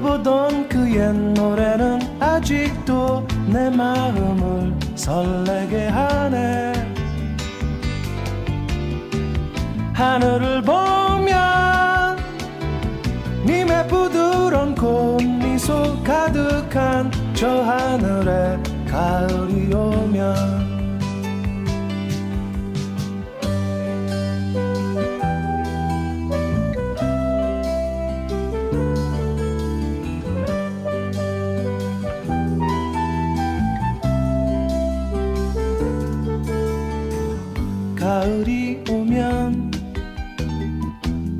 불러보던 그옛 노래는 아직도 내 마음을 설레게 하네. 하늘을 보면 님의 부드러운 고운 미소 가득한 저 하늘에 가을이 오면 가을이 오면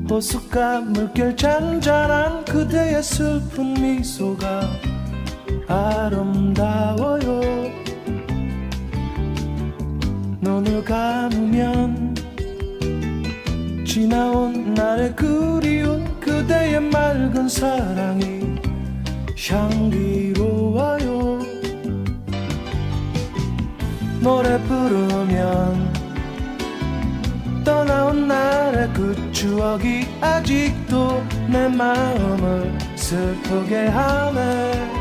호숫가 물결 잔잔한 그대의 슬픈 미소가 아름다워요. 눈을 감으면 지나온 날의 그리운 그대의 맑은 사랑이 향기로워요. 노래 부르면 그 추억이 아직도 내 마음을 슬프게 하네.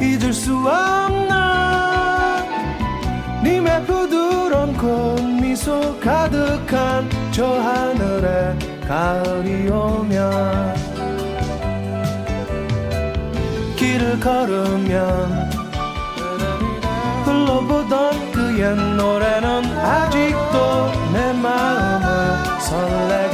잊을 수 없는 님의 부드러운 고운 미소 가득한 저 하늘에 가을이 오면 길을 걸으면 불러보던 그옛 노래는 아직도 내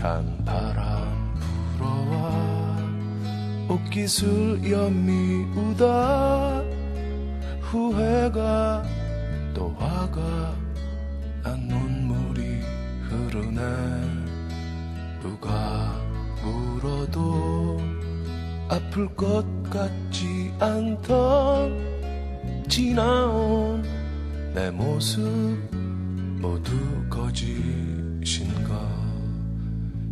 찬 바람 불어와 옷깃을 연미우다. 후회가 또 화가 난 눈물이 흐르네. 누가 물어도 아플 것 같지 않던 지나온 내 모습 모두 거짓인가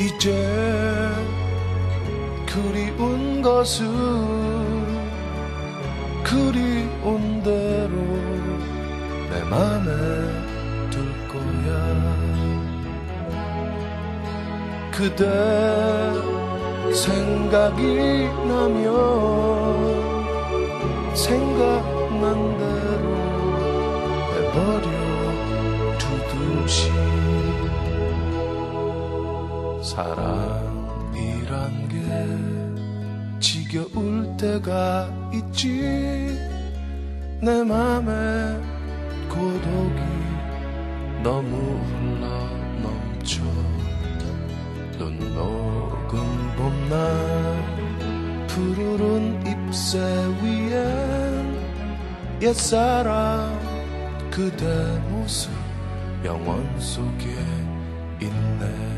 이제 그리운 것은 그리운 대로 내 맘에 둘 거야. 그대 생각이 나면 생각난 대로 해버려 두듯이 사랑이란 게 지겨울 때가 있지. 내 맘에 고독이 너무 흘러 넘쳐. 눈 녹은 봄날 푸르른 잎새 위엔 옛사랑 그대 모습 영원 속에 있네